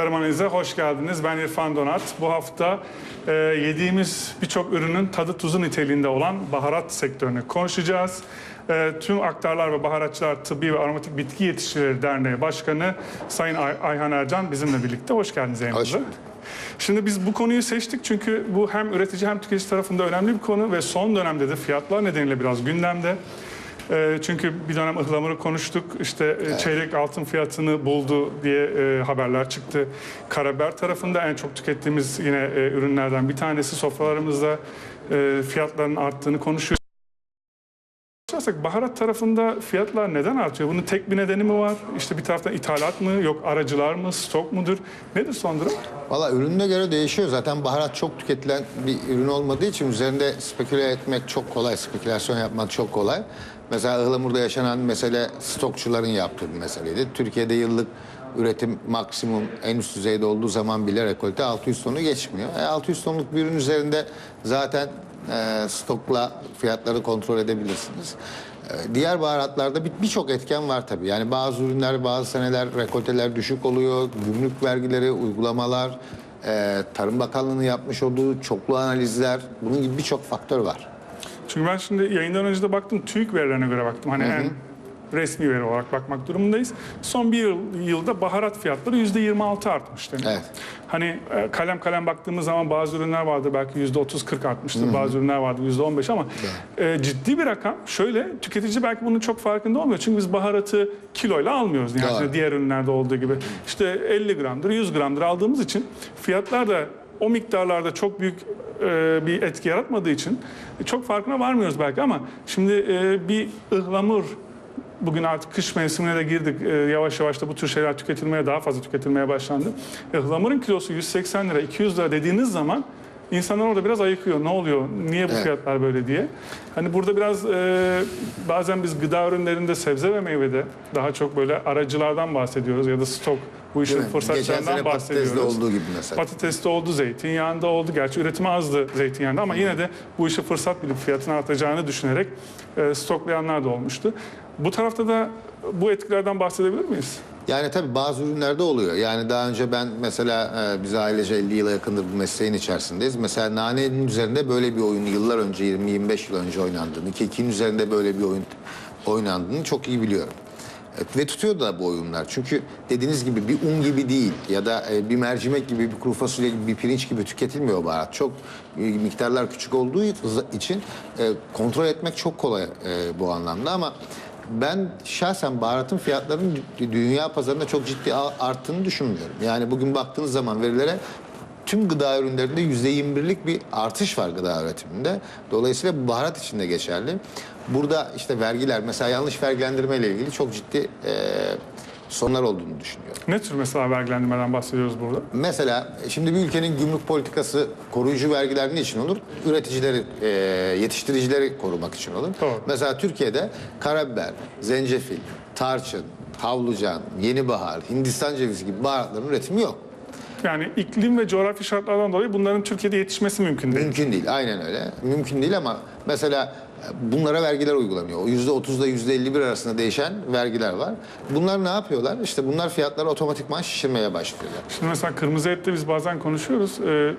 Tarım Analiz'e hoş geldiniz. Ben İrfan Donat. Bu hafta e, yediğimiz birçok ürünün tadı tuzu niteliğinde olan baharat sektörünü konuşacağız. E, tüm Aktarlar ve Baharatçılar Tıbbi ve Aromatik Bitki Yetiştiricileri Derneği Başkanı Sayın Ay- Ayhan Ercan bizimle birlikte. Hoş geldiniz yayınımıza. bulduk. Şimdi biz bu konuyu seçtik çünkü bu hem üretici hem tüketici tarafında önemli bir konu ve son dönemde de fiyatlar nedeniyle biraz gündemde. E, çünkü bir dönem ıhlamuru konuştuk. İşte e, çeyrek altın fiyatını buldu diye e, haberler çıktı. Karabiber tarafında en çok tükettiğimiz yine e, ürünlerden bir tanesi sofralarımızda e, fiyatların arttığını konuşuyoruz. Konuşarsak baharat tarafında fiyatlar neden artıyor? Bunun tek bir nedeni mi var? İşte bir taraftan ithalat mı, yok aracılar mı, stok mudur? Nedir son durum? Valla ürününe göre değişiyor. Zaten baharat çok tüketilen bir ürün olmadığı için üzerinde speküle etmek çok kolay. Spekülasyon yapmak çok kolay. Mesela ıhlamurda yaşanan mesele stokçuların yaptığı bir meseleydi. Türkiye'de yıllık üretim maksimum en üst düzeyde olduğu zaman bile rekolte 600 tonu geçmiyor. E, 600 tonluk bir ürün üzerinde zaten e, stokla fiyatları kontrol edebilirsiniz. E, Diğer baharatlarda bir- birçok etken var tabii. Yani bazı ürünler, bazı seneler rekolteler düşük oluyor. Gümrük vergileri, uygulamalar, e, Tarım Bakanlığı'nın yapmış olduğu çoklu analizler, bunun gibi birçok faktör var. Çünkü ben şimdi yayından önce de baktım, TÜİK verilerine göre baktım. Hani en resmi veri olarak bakmak durumundayız. Son bir yıl, yılda baharat fiyatları yüzde 26 artmış demek. Evet. Hani e, kalem kalem baktığımız zaman bazı ürünler vardı belki yüzde 30-40 artmıştır. Bazı ürünler vardı yüzde 15 ama e, ciddi bir rakam. Şöyle tüketici belki bunun çok farkında olmuyor. Çünkü biz baharatı kiloyla almıyoruz. Yani işte diğer ürünlerde olduğu gibi. İşte 50 gramdır, 100 gramdır aldığımız için fiyatlar da o miktarlarda çok büyük e, bir etki yaratmadığı için çok farkına varmıyoruz belki ama şimdi e, bir ıhlamur Bugün artık kış mevsimine de girdik. Ee, yavaş yavaş da bu tür şeyler tüketilmeye daha fazla tüketilmeye başlandı. Ihlamurun kilosu 180 lira, 200 lira dediğiniz zaman insanlar orada biraz ayıkıyor. Ne oluyor? Niye bu Evet. fiyatlar böyle diye. Hani burada biraz e, bazen biz gıda ürünlerinde sebze ve meyvede daha çok böyle aracılardan bahsediyoruz ya da stok bu işin patatesde bahsediyoruz. olduğu gibi mesela. Patateste oldu, zeytinyağında oldu. Gerçi üretimi azdı zeytinyağında ama yine de bu işi fırsat bilip fiyatın artacağını düşünerek e, stoklayanlar da olmuştu. Bu tarafta da bu etkilerden bahsedebilir miyiz? Yani tabii bazı ürünlerde oluyor. Yani daha önce ben mesela e, biz ailece 50 yıla yakındır bu mesleğin içerisindeyiz. Mesela nanenin üzerinde böyle bir oyun yıllar önce 20-25 yıl önce oynandığını, kekinin üzerinde böyle bir oyun oynandığını çok iyi biliyorum. Evet, ve tutuyor da bu oyunlar. Çünkü dediğiniz gibi bir un gibi değil ya da e, bir mercimek gibi, bir kuru fasulye gibi, bir pirinç gibi tüketilmiyor baharat. Çok e, miktarlar küçük olduğu için e, kontrol etmek çok kolay bu anlamda ama ben şahsen baharatın fiyatlarının dü- dünya pazarında çok ciddi arttığını düşünmüyorum. Yani bugün baktığınız zaman verilere tüm gıda ürünlerinde yüzde 21'lik bir artış var gıda üretiminde. Dolayısıyla bu baharat için de geçerli. Burada işte vergiler mesela yanlış vergilendirme ile ilgili çok ciddi e, sorunlar olduğunu düşünüyorum. Ne tür mesela vergilendirmeden bahsediyoruz burada? Mesela şimdi bir ülkenin gümrük politikası koruyucu vergiler niçin olur? Üreticileri, e, yetiştiricileri korumak için olur. Doğru. Mesela Türkiye'de karabiber, zencefil, tarçın, havlucan, yenibahar, Hindistan cevizi gibi baharatların üretimi yok. Yani iklim ve coğrafi şartlardan dolayı bunların Türkiye'de yetişmesi mümkün değil. Mümkün değil, aynen öyle. Mümkün değil ama mesela e, bunlara vergiler uygulanıyor. Yüzde otuzla yüzde 51 arasında değişen vergiler var. Bunlar ne yapıyorlar? İşte bunlar fiyatları otomatikman şişirmeye başlıyorlar. Şimdi mesela kırmızı ette biz bazen konuşuyoruz. Ee,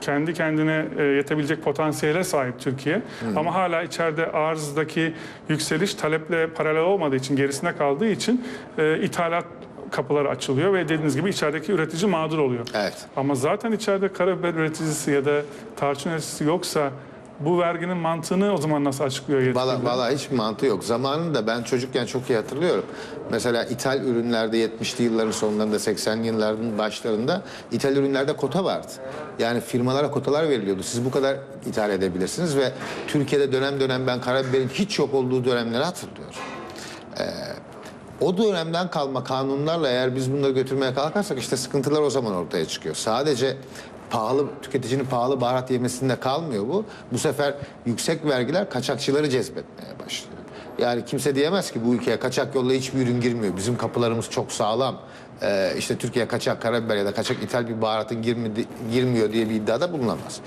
kendi kendine e, yetebilecek potansiyele sahip Türkiye. Ama hala içeride arzdaki yükseliş taleple paralel olmadığı için, gerisine kaldığı için e, ithalat kapıları açılıyor ve dediğiniz gibi içerideki üretici mağdur oluyor. Evet. Ama zaten içeride karabiber üreticisi ya da tarçın üreticisi yoksa bu verginin mantığını o zaman nasıl açıklıyor yetkililer? Valla valla hiçbir mantığı yok. Zamanında ben çocukken çok iyi hatırlıyorum. Mesela ithal ürünlerde 70'li yılların sonlarında 80'li yılların başlarında ithal ürünlerde kota vardı. Yani firmalara kotalar veriliyordu. Siz bu kadar ithal edebilirsiniz ve Türkiye'de dönem dönem ben karabiberin hiç yok olduğu dönemleri hatırlıyorum. O dönemden kalma kanunlarla eğer biz bunları götürmeye kalkarsak işte sıkıntılar o zaman ortaya çıkıyor. Sadece pahalı tüketicinin pahalı baharat yemesinde kalmıyor bu. Bu sefer yüksek vergiler kaçakçıları cezbetmeye başlıyor. Yani kimse diyemez ki bu ülkeye kaçak yolla hiçbir ürün girmiyor. Bizim kapılarımız çok sağlam. E, işte Türkiye kaçak karabiber ya da kaçak ithal bir baharatın girmedi, girmiyor diye bir iddiada bulunamaz.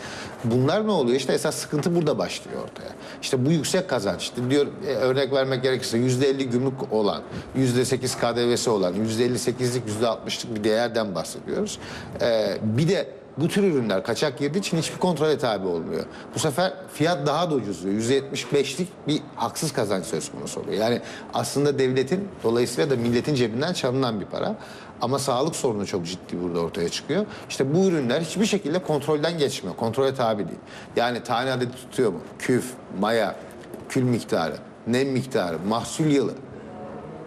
Bunlar ne oluyor? İşte esas sıkıntı burada başlıyor ortaya. İşte bu yüksek kazanç. İşte diyor e, örnek vermek gerekirse yüzde 50 gümrük olan, yüzde 8 KDV'si olan, yüzde 58'lik, yüzde 60'lık bir değerden bahsediyoruz. E, bir de bu tür ürünler kaçak girdiği için hiçbir kontrole tabi olmuyor. Bu sefer fiyat daha da ucuzluyor. %75'lik bir haksız kazanç söz konusu oluyor. Yani aslında devletin dolayısıyla da milletin cebinden çalınan bir para. Ama sağlık sorunu çok ciddi burada ortaya çıkıyor. İşte bu ürünler hiçbir şekilde kontrolden geçmiyor. Kontrole tabi değil. Yani tane adedi tutuyor mu? Küf, maya, kül miktarı, nem miktarı, mahsul yılı.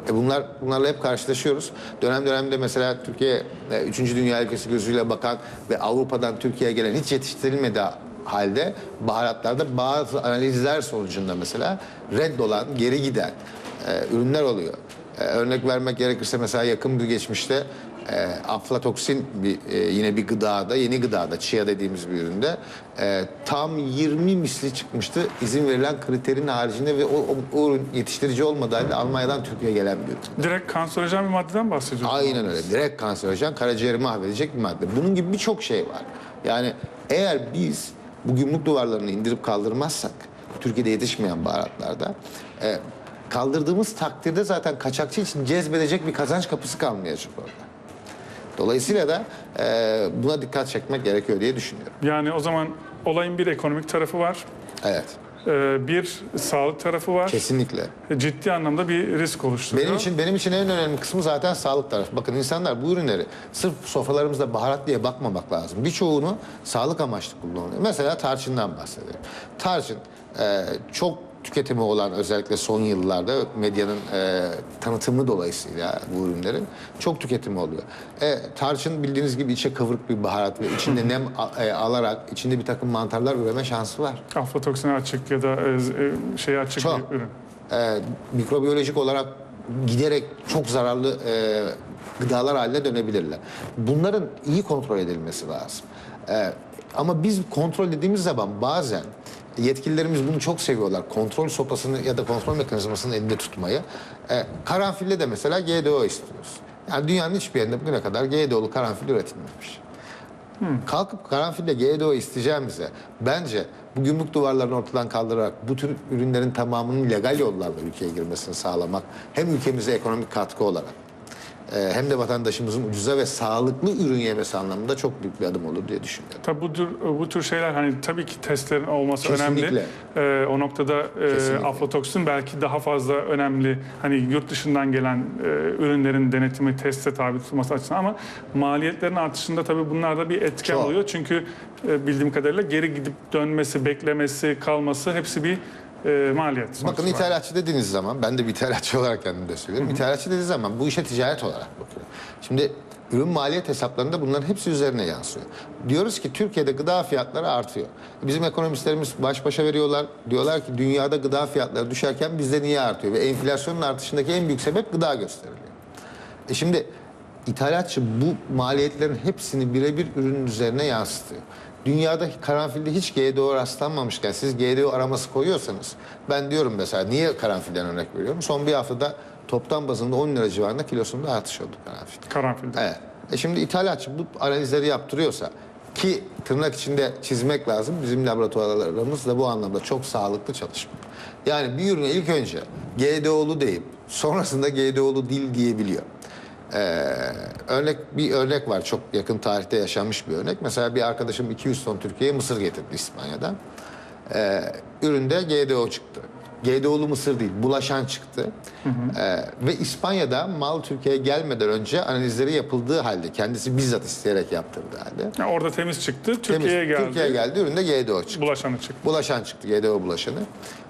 E bunlar bunlarla hep karşılaşıyoruz. Dönem dönemde mesela Türkiye e, 3. Dünya ülkesi gözüyle bakan ve Avrupa'dan Türkiye'ye gelen hiç yetiştirilmediği halde baharatlarda bazı analizler sonucunda mesela reddolan, geri giden e, ürünler oluyor. E, örnek vermek gerekirse mesela yakın bir geçmişte e, aflatoksin bir e, yine bir gıdada, yeni gıdada, chia dediğimiz bir üründe e, tam 20 misli çıkmıştı izin verilen kriterin haricinde ve o, o, o ürün yetiştirici olmadığı halde Almanya'dan Türkiye'ye gelen bir ürün. Direkt kanserojen bir maddeden bahsediyoruz. Aynen öyle. Direkt kanserojen, karaciğeri mahvedecek bir madde. Bunun gibi birçok şey var. Yani eğer biz bu gümrük duvarlarını indirip kaldırmazsak, Türkiye'de yetişmeyen baharatlarda, e, kaldırdığımız takdirde zaten kaçakçı için cezbedecek bir kazanç kapısı kalmayacak orada. Dolayısıyla da e, buna dikkat çekmek gerekiyor diye düşünüyorum. Yani o zaman olayın bir ekonomik tarafı var. Evet, e, Bir sağlık tarafı var. kesinlikle. Ciddi anlamda bir risk oluşturuyor. Benim için benim için en önemli kısmı zaten sağlık tarafı. Bakın insanlar bu ürünleri sırf sofralarımızda baharat diye bakmamak lazım. Birçoğunu sağlık amaçlı kullanılıyor. Mesela tarçından bahsedelim. Tarçın e, çok tüketimi olan özellikle son yıllarda medyanın e, tanıtımı dolayısıyla bu ürünlerin çok tüketimi oluyor. E, tarçın bildiğiniz gibi içe kıvrık bir baharat ve içinde nem a- e, alarak içinde bir takım mantarlar üreme şansı var. Aflatoksine açık ya da e, e, şeye açık Çok. bir ürün. e, mikrobiyolojik olarak giderek çok zararlı e, gıdalar haline dönebilirler. Bunların iyi kontrol edilmesi lazım. E, ama biz kontrol dediğimiz zaman bazen yetkililerimiz bunu çok seviyorlar. Kontrol sopasını ya da kontrol mekanizmasını elinde tutmayı. E, karanfille de mesela GDO istiyoruz. Yani dünyanın hiçbir yerinde bugüne kadar GDO'lu karanfil üretilmemiş. Kalkıp karanfille GDO isteyeceğimize bence bu gümrük duvarlarını ortadan kaldırarak bu tür ürünlerin tamamının legal yollarla ülkeye girmesini sağlamak hem ülkemize ekonomik katkı olarak hem de vatandaşımızın ucuza ve sağlıklı ürün yemesi anlamında çok büyük bir adım olur diye düşünüyorum. Tabii bu tür, bu tür şeyler hani tabii ki testlerin olması Kesinlikle. önemli. Ee, o noktada e, Kesinlikle. aflatoksin belki daha fazla önemli. Hani yurt dışından gelen e, ürünlerin denetimi, teste tabi tutulması açısından ama maliyetlerin artışında tabii bunlar da bir etken Çok. oluyor. Çünkü e, bildiğim kadarıyla geri gidip dönmesi, beklemesi, kalması hepsi bir e, maliyet. Bakın sonuçta. ithalatçı dediğiniz zaman, ben de bir ithalatçı olarak kendim de söylüyorum. İthalatçı dediği zaman bu işe ticaret olarak bakıyor. Şimdi ürün maliyet hesaplarında bunların hepsi üzerine yansıyor. Diyoruz ki Türkiye'de gıda fiyatları artıyor. Bizim ekonomistlerimiz baş başa veriyorlar. Diyorlar ki dünyada gıda fiyatları düşerken bizde niye artıyor? Ve enflasyonun artışındaki en büyük sebep gıda gösteriliyor. E şimdi ithalatçı bu maliyetlerin hepsini birebir ürünün üzerine yansıtıyor. Dünyada karanfilde hiç GDO rastlanmamışken siz GDO araması koyuyorsanız ben diyorum mesela niye karanfilden örnek veriyorum? Son bir haftada toptan bazında 10 lira civarında kilosunda artış oldu karanfil. Karanfilde. Evet. E şimdi ithalatçı bu analizleri yaptırıyorsa ki tırnak içinde çizmek lazım. Bizim laboratuvarlarımız da bu anlamda çok sağlıklı çalışmıyor. Yani bir ürüne ilk önce GDO'lu deyip sonrasında GDO'lu değil diyebiliyor. Ee, örnek bir örnek var çok yakın tarihte yaşanmış bir örnek. Mesela bir arkadaşım 200 ton Türkiye'ye mısır getirdi İspanya'dan. Ee, üründe GDO çıktı. GDO'lu mısır değil, bulaşan çıktı. Ee, ve İspanya'da mal Türkiye'ye gelmeden önce analizleri yapıldığı halde, kendisi bizzat isteyerek yaptırdığı halde. Yani orada temiz çıktı, Türkiye'ye geldi. Türkiye'ye geldi, üründe GDO çıktı. Bulaşanı çıktı. Bulaşan çıktı, GDO bulaşanı.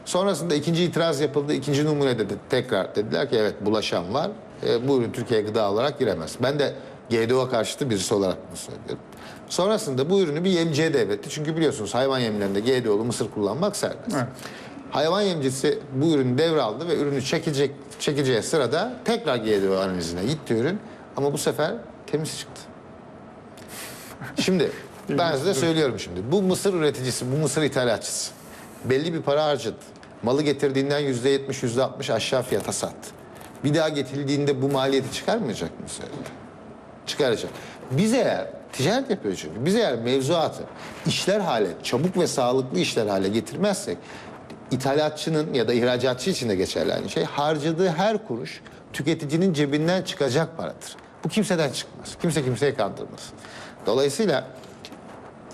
Sonrasında ikinci itiraz yapıldı. ikinci numunede de tekrar dediler ki evet bulaşan var. E, bu ürün Türkiye'ye gıda olarak giremez. Ben de GDO karşıtı birisi olarak bunu söylüyorum. Sonrasında bu ürünü bir yemciye devretti. Çünkü biliyorsunuz hayvan yemlerinde GDO'lu mısır kullanmak serbest. Evet. Hayvan yemcisi bu ürünü devraldı ve ürünü çekecek çekeceği sırada tekrar GDO analizine gitti ürün. Ama bu sefer temiz çıktı. Şimdi ben size söylüyorum şimdi. Bu mısır üreticisi, bu mısır ithalatçısı belli bir para harcadı. Malı getirdiğinden yüzde yetmiş, yüzde altmış aşağı fiyata sattı. Bir daha getirildiğinde bu maliyeti çıkarmayacak mı söyledi? çıkaracak. Biz eğer ticaret yapıyoruz çünkü. Biz eğer mevzuatı işler hale, çabuk ve sağlıklı işler hale getirmezsek ithalatçının ya da ihracatçı için de geçerli aynı şey. Harcadığı her kuruş tüketicinin cebinden çıkacak paradır. Bu kimseden çıkmaz. Kimse kimseyi kandırmaz. Dolayısıyla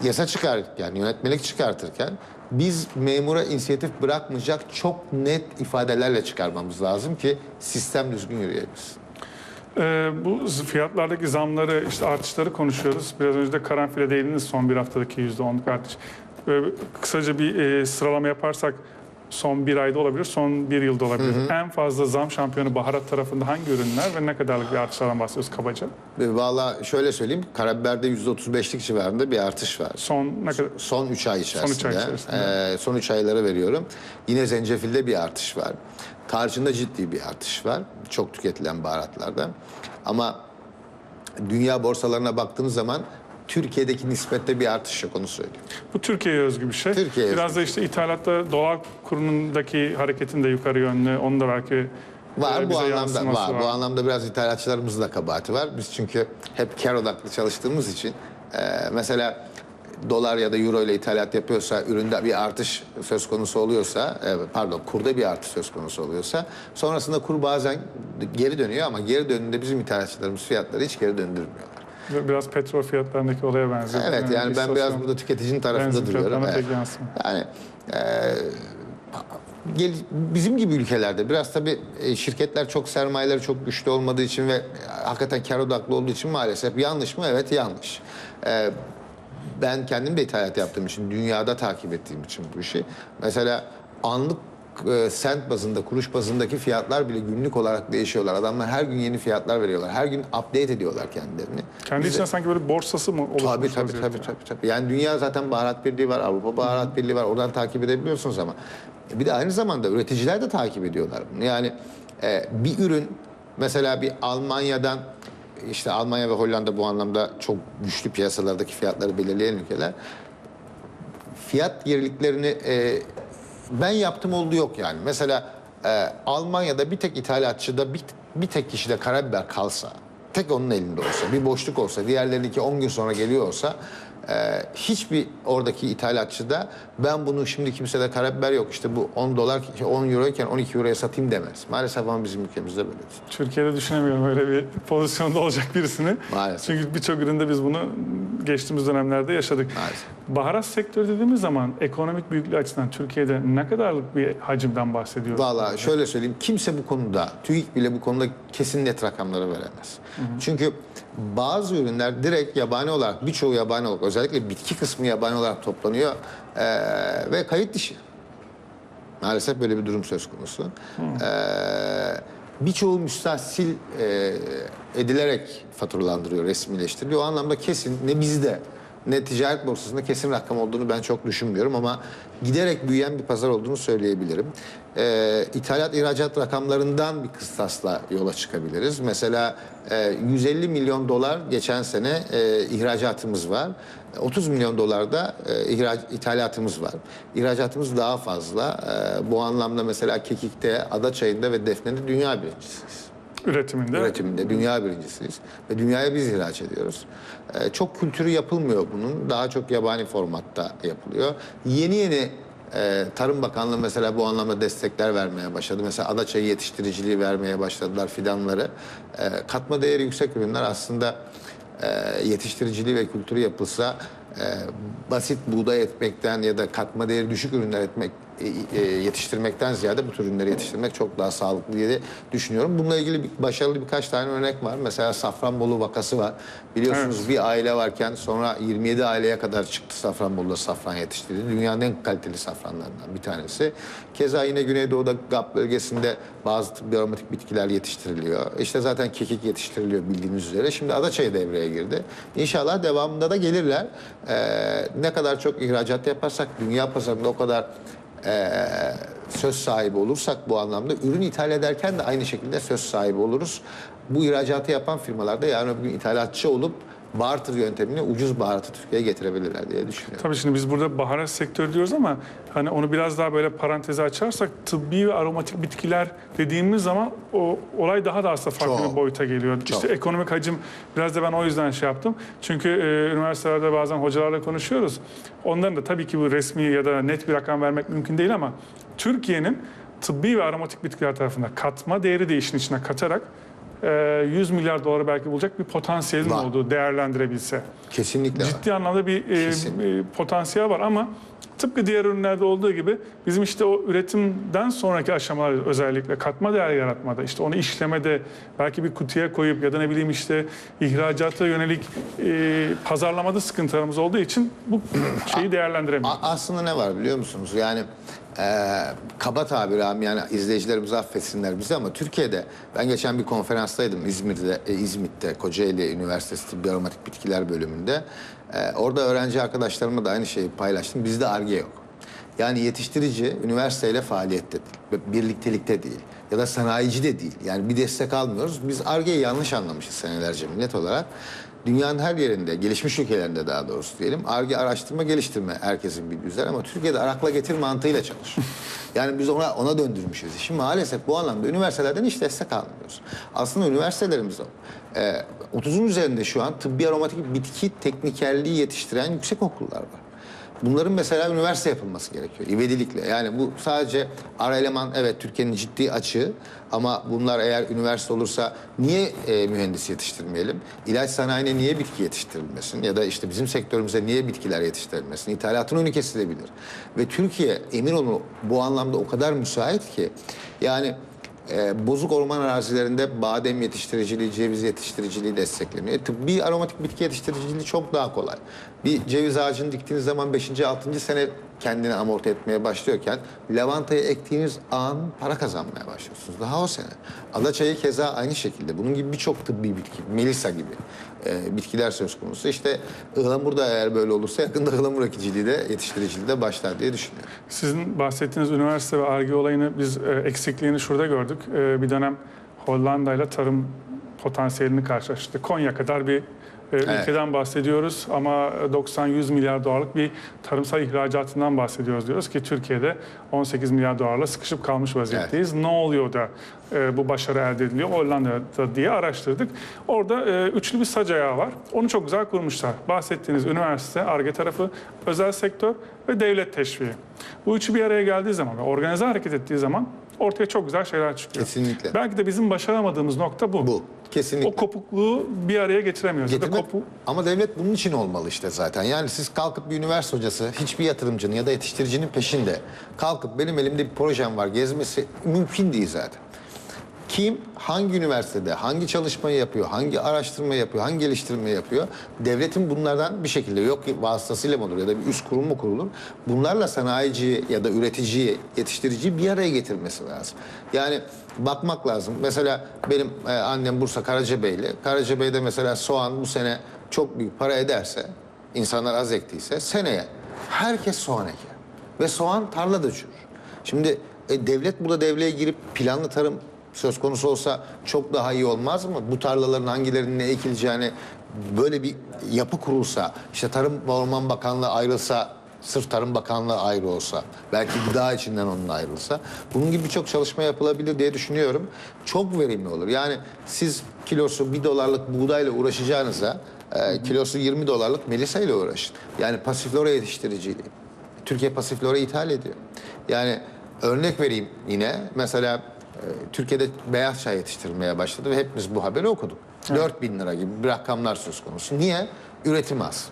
yasa çıkarırken, yönetmelik çıkartırken biz memura inisiyatif bırakmayacak çok net ifadelerle çıkarmamız lazım ki sistem düzgün yürüyebilsin. Ee, bu fiyatlardaki zamları, işte artışları konuşuyoruz. Biraz önce de karanfile değindiniz son bir haftadaki %10'luk artış. Böyle kısaca bir e, sıralama yaparsak son bir ayda olabilir, son bir yılda olabilir. En fazla zam şampiyonu baharat tarafında hangi ürünler ve ne kadarlık bir artışlardan bahsediyoruz kabaca? Ve Valla şöyle söyleyeyim, karabiber'de %35'lik civarında bir artış var. Son ne kadar? Son 3 ay içerisinde. üç ay içerisinde. Ee, son 3 aylara veriyorum. Yine zencefilde bir artış var. Tarçında ciddi bir artış var. Çok tüketilen baharatlardan. Ama dünya borsalarına baktığınız zaman Türkiye'deki nispette bir artış yok onu söyleyeyim. Bu Türkiye'ye özgü bir şey. Türkiye'ye Biraz da işte ithalatta dolar kurunun hareketin de yukarı yönlü. Onu da belki e, Var bu bize anlamda yansıması var. Bu anlamda biraz ithalatçılarımızın da kabahati var. Biz çünkü hep kar odaklı çalıştığımız için e, mesela dolar ya da euro ile ithalat yapıyorsa, üründe bir artış söz konusu oluyorsa, e, pardon kurda bir artış söz konusu oluyorsa sonrasında kur bazen geri dönüyor ama geri döndüğünde bizim ithalatçılarımız fiyatları hiç geri döndürmüyorlar. Biraz petrol fiyatlarındaki olaya benziyor. Evet yani ben biraz burada tüketicinin tarafında duruyorum. Evet. Yani e, bizim gibi ülkelerde biraz tabii e, şirketler çok sermayeleri çok güçlü olmadığı için ve hakikaten kar odaklı olduğu için maalesef yanlış mı? Evet yanlış. E, ben kendim de ithalat yaptığım için, dünyada takip ettiğim için bu işi. Mesela anlık e, sent bazında, kuruş bazındaki fiyatlar bile günlük olarak değişiyorlar. Adamlar her gün yeni fiyatlar veriyorlar. Her gün update ediyorlar kendilerini. Kendi Biz de- içinde sanki böyle borsası mı oluşmuş Tabii tabii, tabii tabii tabii. Yani dünya zaten baharat birliği var, Avrupa baharat birliği var. Oradan takip edebiliyorsunuz ama e, bir de aynı zamanda üreticiler de takip ediyorlar. Yani e, bir ürün mesela bir Almanya'dan işte Almanya ve Hollanda bu anlamda çok güçlü piyasalardaki fiyatları belirleyen ülkeler. Fiyat geriliklerini e, ben yaptım oldu yok yani. Mesela e, Almanya'da bir tek ithalatçıda bir, bir tek kişide karabiber kalsa, tek onun elinde olsa, bir boşluk olsa, diğerlerinki 10 gün sonra geliyor olsa e, hiçbir oradaki ithalatçıda ben bunu şimdi kimsede karabiber yok işte bu 10 dolar 10 euroyken 12 euroya satayım demez. Maalesef ama bizim ülkemizde böyle. değil. Türkiye'de düşünemiyorum öyle bir pozisyonda olacak birisini. Maalesef. Çünkü birçok üründe biz bunu geçtiğimiz dönemlerde yaşadık. Maalesef. Baharat sektörü dediğimiz zaman ekonomik büyüklüğü açısından Türkiye'de ne kadarlık bir hacimden bahsediyoruz? Valla şöyle söyleyeyim kimse bu konuda TÜİK bile bu konuda kesin net rakamları veremez. Çünkü bazı ürünler direkt yabani olarak birçoğu yabani olarak özellikle bitki kısmı yabani olarak toplanıyor eee, ve kayıt dışı. Maalesef böyle bir durum söz konusu. Eee, birçoğu müstahsil eee, edilerek faturalandırıyor, resmileştiriliyor. O anlamda kesin ne bizde ne ticaret borsasında kesin rakam olduğunu ben çok düşünmüyorum ama giderek büyüyen bir pazar olduğunu söyleyebilirim. Ee, ithalat ihracat rakamlarından bir kıstasla yola çıkabiliriz. Mesela e, 150 milyon dolar geçen sene e, ihracatımız var. 30 milyon dolar da e, ihraç, ithalatımız var. İhracatımız daha fazla. E, bu anlamda mesela Kekik'te, Adaçayı'nda ve Defne'de dünya birincisiyiz Üretiminde. üretiminde dünya birincisiyiz ve dünyaya biz ihraç ediyoruz. Ee, çok kültürü yapılmıyor bunun. Daha çok yabani formatta yapılıyor. Yeni yeni e, Tarım Bakanlığı mesela bu anlamda destekler vermeye başladı. Mesela adaçayı yetiştiriciliği vermeye başladılar fidanları. E, katma değeri yüksek ürünler aslında e, yetiştiriciliği ve kültürü yapılsa e, basit buğday etmekten ya da katma değeri düşük ürünler etmek yetiştirmekten ziyade bu tür ürünleri yetiştirmek çok daha sağlıklı diye düşünüyorum. Bununla ilgili bir, başarılı birkaç tane örnek var. Mesela Safranbolu vakası var. Biliyorsunuz bir aile varken sonra 27 aileye kadar çıktı Safranbolu'da safran yetiştirildi. Dünyanın en kaliteli safranlarından bir tanesi. Keza yine Güneydoğu'da GAP bölgesinde bazı tıbbi aromatik bitkiler yetiştiriliyor. İşte zaten kekik yetiştiriliyor bildiğiniz üzere. Şimdi Adaçayı devreye girdi. İnşallah devamında da gelirler. Ee, ne kadar çok ihracat yaparsak dünya pazarında o kadar e, söz sahibi olursak bu anlamda ürün ithal ederken de aynı şekilde söz sahibi oluruz. Bu ihracatı yapan firmalar da yarın öbür gün ithalatçı olup barter yöntemini ucuz baharatı Türkiye'ye getirebilirler diye düşünüyorum. Tabii şimdi biz burada baharat sektörü diyoruz ama hani onu biraz daha böyle paranteze açarsak tıbbi ve aromatik bitkiler dediğimiz zaman o olay daha da aslında farklı Çok. bir boyuta geliyor. Çok. İşte ekonomik hacim biraz da ben o yüzden şey yaptım. Çünkü e, üniversitelerde bazen hocalarla konuşuyoruz. Onların da tabii ki bu resmi ya da net bir rakam vermek mümkün değil ama Türkiye'nin tıbbi ve aromatik bitkiler tarafında katma değeri de işin içine katarak 100 milyar doları belki bulacak bir potansiyelin Var. olduğu değerlendirebilse. Kesinlikle var. Ciddi anlamda bir e, Kesin. potansiyel var ama tıpkı diğer ürünlerde olduğu gibi bizim işte o üretimden sonraki aşamalar özellikle katma değer yaratmada işte onu işlemede belki bir kutuya koyup ya da ne bileyim işte ihracata yönelik e, pazarlamada sıkıntılarımız olduğu için bu şeyi değerlendiremiyoruz. A- aslında ne var biliyor musunuz? Yani e, kaba tabir abi yani izleyicilerimiz affetsinler bizi ama Türkiye'de ben geçen bir konferanstaydım İzmir'de, e, İzmit'te Kocaeli Üniversitesi Tıbbi Aromatik Bitkiler bölümünde. E, orada öğrenci arkadaşlarımla da aynı şeyi paylaştım. Bizde ARGE yok. Yani yetiştirici üniversiteyle faaliyette değil, birliktelikte değil ya da sanayici de değil. Yani bir destek almıyoruz. Biz ARGE'yi yanlış anlamışız senelerce millet olarak. Dünyanın her yerinde, gelişmiş ülkelerinde daha doğrusu diyelim, ARGE araştırma geliştirme herkesin bildiği üzere ama Türkiye'de arakla getir mantığıyla çalışıyor. Yani biz ona ona döndürmüşüz. Şimdi maalesef bu anlamda üniversitelerden hiç destek almıyoruz. Aslında üniversitelerimizde e, 30'un üzerinde şu an tıbbi aromatik bitki teknikerliği yetiştiren yüksek okullar var. Bunların mesela üniversite yapılması gerekiyor. İvedilikle. Yani bu sadece ara eleman evet Türkiye'nin ciddi açığı ama bunlar eğer üniversite olursa niye e, mühendis yetiştirmeyelim? İlaç sanayine niye bitki yetiştirilmesin? Ya da işte bizim sektörümüze niye bitkiler yetiştirilmesin? İthalatın önü kesilebilir. Ve Türkiye emin olun bu anlamda o kadar müsait ki yani e, bozuk orman arazilerinde badem yetiştiriciliği, ceviz yetiştiriciliği destekleniyor. E, tıbbi aromatik bitki yetiştiriciliği çok daha kolay. Bir ceviz ağacını diktiğiniz zaman 5. 6. sene kendini amorti etmeye başlıyorken lavantayı ektiğiniz an para kazanmaya başlıyorsunuz. Daha o sene. Adaçayı keza aynı şekilde. Bunun gibi birçok tıbbi bitki, melisa gibi e, bitkiler söz konusu. İşte ıhlamur da eğer böyle olursa yakında ıhlamur ekiciliği de yetiştiriciliği de başlar diye düşünüyorum. Sizin bahsettiğiniz üniversite ve ARGE olayını biz e, eksikliğini şurada gördük. E, bir dönem Hollanda ile tarım potansiyelini karşılaştırdık. Konya kadar bir e, ülkeden bahsediyoruz ama 90-100 milyar dolarlık bir tarımsal ihracatından bahsediyoruz diyoruz ki Türkiye'de 18 milyar dolarla sıkışıp kalmış vaziyetteyiz. Ne oluyor da e, bu başarı elde ediliyor Hollanda'da diye araştırdık. Orada e, üçlü bir sac ayağı var. Onu çok güzel kurmuşlar. Bahsettiğiniz üniversite, ARGE tarafı, özel sektör ve devlet teşviği. Bu üçü bir araya geldiği zaman ve organize hareket ettiği zaman ortaya çok güzel şeyler çıkıyor. Kesinlikle. Belki de bizim başaramadığımız nokta bu. Bu. Kesinlikle. O kopukluğu bir araya getiremiyoruz. Ya da Getirmek- kopu, Ama devlet bunun için olmalı işte zaten. Yani siz kalkıp bir üniversite hocası hiçbir yatırımcının ya da yetiştiricinin peşinde kalkıp benim elimde bir projem var gezmesi mümkün değil zaten. Kim hangi üniversitede hangi çalışmayı yapıyor, hangi araştırma yapıyor, hangi geliştirme yapıyor? Devletin bunlardan bir şekilde yok vasıtasıyla mı olur ya da bir üst kurum mu kurulur? Bunlarla sanayici ya da üreticiyi, yetiştiriciyi bir araya getirmesi lazım. Yani bakmak lazım. Mesela benim e, annem Bursa Karacabeyli. Karacabey'de mesela soğan bu sene çok büyük para ederse, insanlar az ektiyse seneye herkes soğan eker. Ve soğan tarlada çürür. Şimdi e, devlet burada devreye girip planlı tarım söz konusu olsa çok daha iyi olmaz mı? Bu tarlaların hangilerinin ne ekileceğini böyle bir yapı kurulsa, işte Tarım ve Orman Bakanlığı ayrılsa, sırf Tarım Bakanlığı ayrı olsa, belki gıda içinden onun ayrılsa, bunun gibi birçok çalışma yapılabilir diye düşünüyorum. Çok verimli olur. Yani siz kilosu bir dolarlık buğdayla uğraşacağınıza, e, kilosu 20 dolarlık melisa ile uğraşın. Yani pasiflora yetiştiriciliği. Türkiye pasiflora ithal ediyor. Yani örnek vereyim yine. Mesela Türkiye'de beyaz çay yetiştirilmeye başladı ve hepimiz bu haberi okuduk. 4 bin lira gibi bir rakamlar söz konusu. Niye? Üretim az.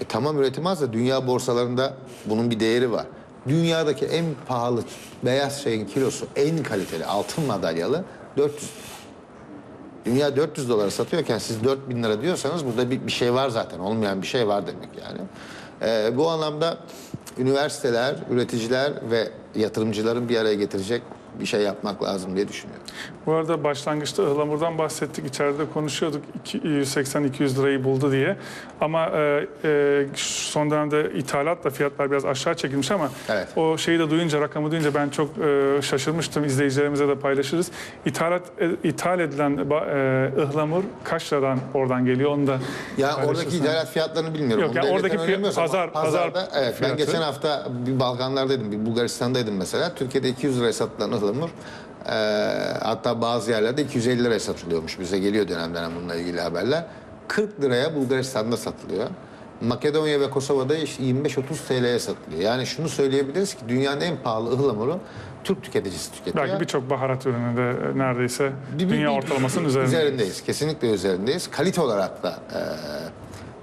E tamam üretim az da dünya borsalarında bunun bir değeri var. Dünyadaki en pahalı beyaz çayın kilosu en kaliteli altın madalyalı 400 Dünya 400 dolara satıyorken siz 4000 lira diyorsanız burada bir, bir şey var zaten. Olmayan bir şey var demek yani. Ee, bu anlamda üniversiteler, üreticiler ve yatırımcıların bir araya getirecek bir şey yapmak lazım diye düşünüyorum. Bu arada başlangıçta ıhlamurdan bahsettik. İçeride konuşuyorduk. İki- 180-200 lirayı buldu diye. Ama e, e, son dönemde ithalatla fiyatlar biraz aşağı çekilmiş ama Evet. o şeyi de duyunca, rakamı duyunca ben çok e, şaşırmıştım. İzleyicilerimize de paylaşırız. İthalat, e, ithal edilen e, ıhlamur kaç liradan oradan geliyor onu da Ya oradaki ithalat fiyatlarını bilmiyorum. Yok, yani oradaki fiyat- pazar- pazarda, pazar evet ben fiyatı. geçen hafta bir Balkanlardaydım, bir Bulgaristan'daydım mesela. Türkiye'de 200 liraya satılan ıhlamur e, hatta bazı yerlerde 250 liraya satılıyormuş. Bize geliyor dönem dönem bununla ilgili haberler. 40 liraya Bulgaristan'da satılıyor. Makedonya ve Kosova'da işte 25-30 TL'ye satılıyor. Yani şunu söyleyebiliriz ki dünyanın en pahalı ıhlamuru Türk tüketicisi tüketiyor. Belki birçok baharat ürününde e, neredeyse Bir- bir- dünya bir- ortalamasının üzerinde. Üzerindeyiz. Kesinlikle üzerindeyiz. Kalite olarak da e,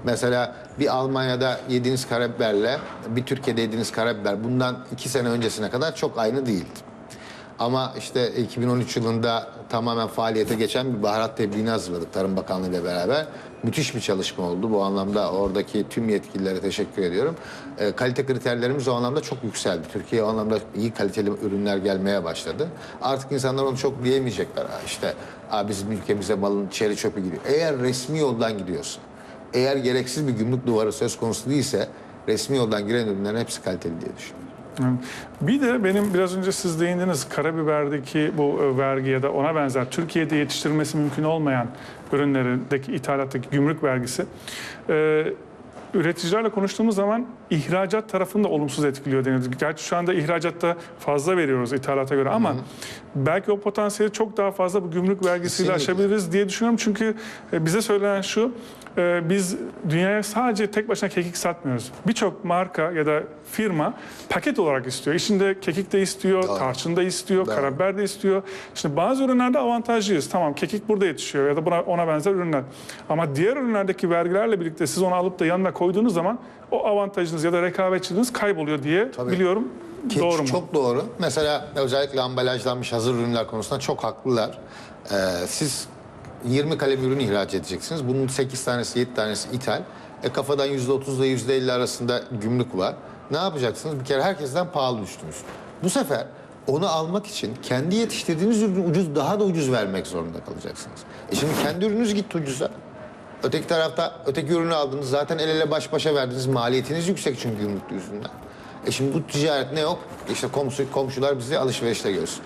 mesela bir Almanya'da yediğiniz karabiberle bir Türkiye'de yediğiniz karabiber bundan iki sene öncesine kadar çok aynı değildi. Ama işte 2013 yılında tamamen faaliyete geçen bir baharat tebliğini hazırladık Tarım Bakanlığı ile beraber. Müthiş bir çalışma oldu. Bu anlamda oradaki tüm yetkililere teşekkür ediyorum. E, kalite kriterlerimiz o anlamda çok yükseldi. Türkiye'ye o anlamda iyi kaliteli ürünler gelmeye başladı. Artık insanlar onu çok diyemeyecekler. İşte "Aa, bizim ülkemize malın çeri çöpü gidiyor. Eğer resmi yoldan gidiyorsa, eğer gereksiz bir gümrük duvarı söz konusu değilse resmi yoldan giren ürünlerin hepsi kaliteli diye düşünüyorum. Bir de benim biraz önce siz değindiniz karabiberdeki bu e, vergi ya da ona benzer Türkiye'de yetiştirilmesi mümkün olmayan ürünlerindeki ithalattaki gümrük vergisi. Ee, üreticilerle konuştuğumuz zaman ihracat tarafını da olumsuz etkiliyor deniyordu. Gerçi şu anda ihracatta fazla veriyoruz ithalata göre ama belki o potansiyeli çok daha fazla bu gümrük vergisiyle Kesinlikle. aşabiliriz diye düşünüyorum. Çünkü e, bize söylenen şu, e, biz dünyaya sadece tek başına kekik satmıyoruz. Birçok marka ya da firma paket olarak istiyor. İçinde kekik de istiyor, Doğru. tarçın da istiyor, Doğru. karabiber de istiyor. Şimdi bazı ürünlerde avantajlıyız. Tamam kekik burada yetişiyor ya da buna, ona benzer ürünler. Ama diğer ürünlerdeki vergilerle birlikte siz onu alıp da yanına koyduğunuz zaman o avantajınız ya da rekabetçiliğiniz kayboluyor diye Tabii. biliyorum. Ki Doğru mu? Çok doğru. Mesela özellikle ambalajlanmış hazır ürünler konusunda çok haklılar. Ee, siz 20 kalem ürün ihraç edeceksiniz. Bunun 8 tanesi 7 tanesi ithal. E kafadan %30 ile %50 arasında gümrük var. Ne yapacaksınız? Bir kere herkesten pahalı düştünüz. Bu sefer onu almak için kendi yetiştirdiğiniz ürünü ucuz daha da ucuz vermek zorunda kalacaksınız. E şimdi kendi ürününüz gitti ucuza. Öteki tarafta öteki ürünü aldınız zaten el ele baş başa verdiniz. Maliyetiniz yüksek çünkü gümrük yüzünden. E şimdi bu ticaret ne yok? İşte komşu, komşular bizi alışverişte görsün.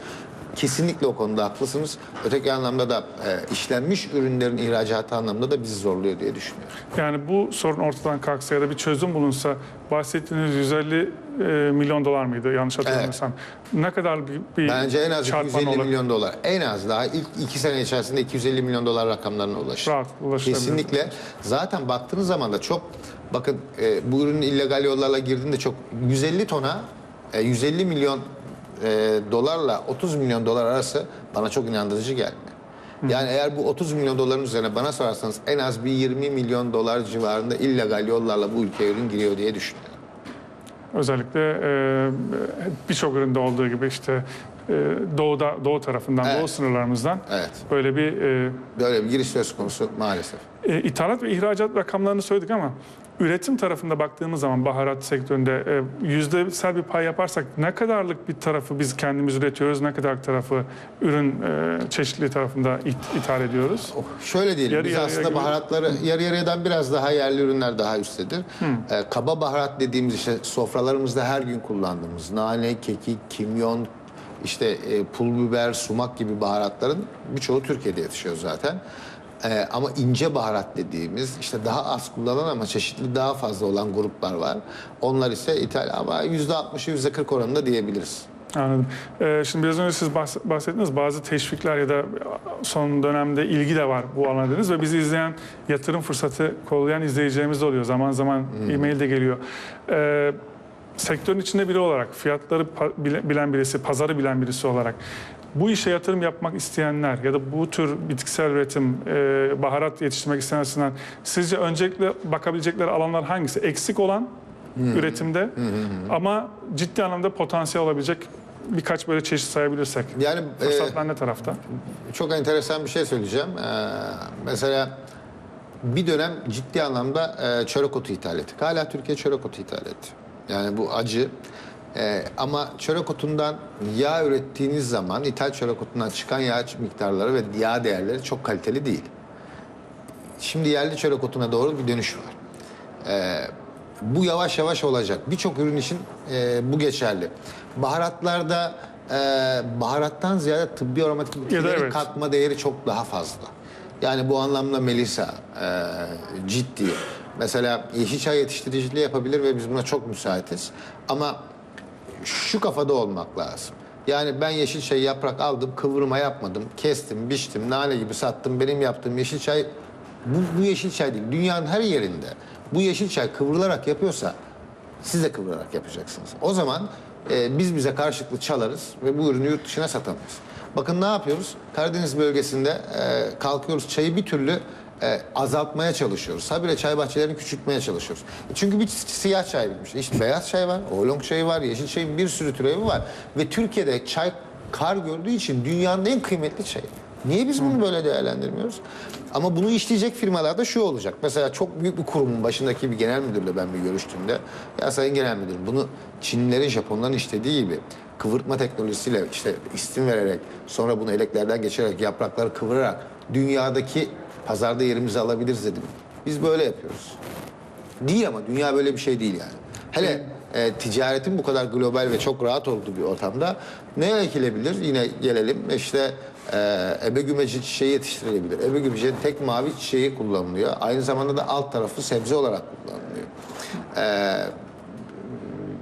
Kesinlikle o konuda haklısınız. Öteki anlamda da e, işlenmiş ürünlerin ihracatı anlamda da bizi zorluyor diye düşünüyorum. Yani bu sorun ortadan kalksa ya da bir çözüm bulunsa bahsettiğiniz 150 e, milyon dolar mıydı yanlış hatırlamıyorsam? Ne kadar bir, bir Bence en az çarpan 250 olur? milyon dolar. En az daha ilk iki sene içerisinde 250 milyon dolar rakamlarına ulaşır. Rahat. Kesinlikle. Zaten baktığınız zaman da çok bakın e, bu ürün illegal yollarla girdiğinde çok 150 tona e, 150 milyon e, dolarla 30 milyon dolar arası bana çok inandırıcı gelmiyor. Yani eğer bu 30 milyon doların üzerine bana sorarsanız en az bir 20 milyon dolar civarında illegal yollarla bu ülkeye ürün giriyor diye düşünüyorum. Özellikle e, birçok üründe olduğu gibi işte e, doğuda doğu tarafından, Evet. doğu sınırlarımızdan Evet. böyle bir e, Böyle bir giriş söz konusu maalesef. e, ithalat ve ihracat rakamlarını söyledik ama üretim tarafında baktığımız zaman baharat sektöründe e, yüzdesel bir pay yaparsak ne kadarlık bir tarafı biz kendimiz üretiyoruz, ne kadar tarafı ürün e, çeşitliliği tarafında it- ithal ediyoruz? Şöyle diyelim Yarı biz yarıya aslında gibi. baharatları yarı yarıyadan biraz daha yerli ürünler daha üsttedir. Ee, kaba baharat dediğimiz işte sofralarımızda her gün kullandığımız nane, kekik, kimyon, işte e, pul biber, sumak gibi baharatların birçoğu Türkiye'de yetişiyor zaten. Ee, ama ince baharat dediğimiz işte daha az kullanılan ama çeşitli daha fazla olan gruplar var. Onlar ise ithal ama %60'ı %40 oranında diyebiliriz. Anladım. Ee, şimdi biraz önce siz bahs- bahsettiniz bazı teşvikler ya da son dönemde ilgi de var bu alana dediniz ve bizi izleyen yatırım fırsatı kollayan izleyicilerimiz de oluyor. Zaman zaman e-mail de geliyor. Ee, sektörün içinde biri olarak, fiyatları bilen birisi, pazarı bilen birisi olarak bu işe yatırım yapmak isteyenler ya da bu tür bitkisel üretim, e, baharat yetiştirmek isteyen açısından sizce öncelikle bakabilecekleri alanlar hangisi? Eksik olan üretimde ama ciddi anlamda potansiyel olabilecek birkaç böyle çeşit sayabilirsek. Yani e, Fırsatlar ne tarafta? Çok enteresan bir şey söyleyeceğim. Ee, mesela bir dönem ciddi anlamda e, çörek otu ithal ettik. Hala Türkiye çörek otu ithal etti. Yani bu acı. Ee, ama çörek otundan yağ ürettiğiniz zaman ithal çörek otundan çıkan yağ miktarları ve yağ değerleri çok kaliteli değil. Şimdi yerli çörek otuna doğru bir dönüş var. Ee, bu yavaş yavaş olacak. Birçok ürün için e, bu geçerli. Baharatlarda e, baharattan ziyade tıbbi aromatik bitkilerin evet. katma değeri çok daha fazla. Yani bu anlamda Melisa e, ciddi. Mesela yeşil çay yetiştiriciliği yapabilir ve biz buna çok müsaitiz. Ama şu kafada olmak lazım. Yani ben yeşil çay yaprak aldım, kıvırma yapmadım, kestim, biçtim, nane gibi sattım. Benim yaptığım yeşil çay bu, bu yeşil çay değil. Dünyanın her yerinde bu yeşil çay kıvrılarak yapıyorsa siz de kıvırarak yapacaksınız. O zaman e, biz bize karşılıklı çalarız ve bu ürünü yurt dışına satamayız. Bakın ne yapıyoruz? Karadeniz bölgesinde e, kalkıyoruz çayı bir türlü e, azaltmaya çalışıyoruz. Habire çay bahçelerini küçültmeye çalışıyoruz. E, çünkü bir siyah çay bitmiş. İşte beyaz çay var, oolong çayı var, yeşil çayın bir sürü türevi var. Ve Türkiye'de çay kar gördüğü için dünyanın en kıymetli çayı. Niye biz bunu böyle değerlendirmiyoruz? Ama bunu işleyecek firmalarda şu olacak. Mesela çok büyük bir kurumun başındaki bir genel müdürle ben bir görüştüğümde ya sayın genel müdür bunu Çinlilerin Japonların işlediği gibi kıvırtma teknolojisiyle işte istim vererek sonra bunu eleklerden geçirerek yaprakları kıvırarak dünyadaki pazarda yerimizi alabiliriz dedim. Biz böyle yapıyoruz. Değil ama dünya böyle bir şey değil yani. Hele e, ticaretin bu kadar global ve çok rahat olduğu bir ortamda ne ekilebilir? Yine gelelim işte e, ebe gümeci çiçeği yetiştirilebilir. Ebe gümeci tek mavi çiçeği kullanılıyor. Aynı zamanda da alt tarafı sebze olarak kullanılıyor. E,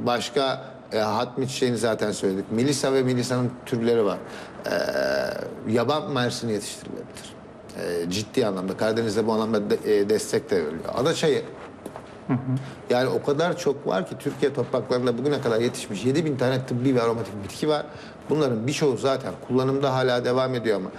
başka e, hatmi çiçeğini zaten söyledik. Melisa ve Melisa'nın türleri var. E, yaban mersini yetiştirilebilir. E, ciddi anlamda. Karadeniz'de bu anlamda de- e, destek de veriliyor. Ada çayı yani o kadar çok var ki Türkiye topraklarında bugüne kadar yetişmiş 7 bin tane tıbbi ve aromatik bitki var. Bunların birçoğu zaten kullanımda hala devam ediyor ama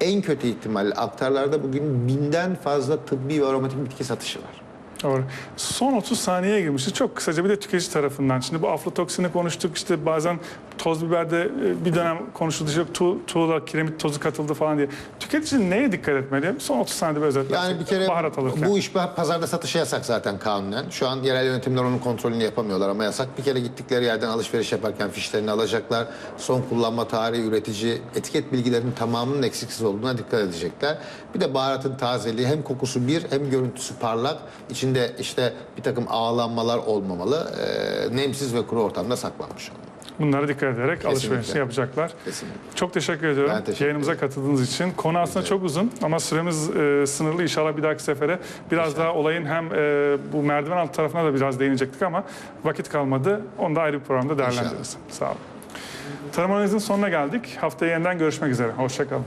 en kötü ihtimalle aktarlarda bugün binden fazla tıbbi ve aromatik bitki satışı var. Doğru. Son 30 saniyeye girmişiz. Çok kısaca bir de tüketici tarafından. Şimdi bu aflatoksini konuştuk. İşte bazen toz biberde e, bir dönem konuşuldu. İşte tu, tuğla, kiremit tozu katıldı falan diye. Tüketici neye dikkat etmeli? Son 30 saniyede bir özetle. Yani bir kere Baharat alırken. bu iş pazarda satışı yasak zaten kanunen. Şu an yerel yönetimler onun kontrolünü yapamıyorlar ama yasak. Bir kere gittikleri yerden alışveriş yaparken fişlerini alacaklar. Son kullanma tarihi, üretici, etiket bilgilerinin tamamının eksiksiz olduğuna dikkat edecekler. Bir de baharatın tazeliği hem kokusu bir hem görüntüsü parlak. İçinde işte bir takım ağlanmalar olmamalı. Ee, nemsiz ve kuru ortamda saklanmış olmalı. Bunlara dikkat ederek alışverişini yapacaklar. Kesinlikle. Çok teşekkür ediyorum Ben teşekkür yayınımıza ederim. katıldığınız için. Konu aslında çok uzun ama süremiz e, sınırlı. İnşallah bir dahaki sefere biraz daha olayın hem e, bu merdiven altı tarafına da biraz değinecektik ama vakit kalmadı. Onu da ayrı bir programda değerlendiririz. Sağ olun. Tarım analizinin sonuna geldik. Haftaya yeniden görüşmek üzere. Hoşçakalın.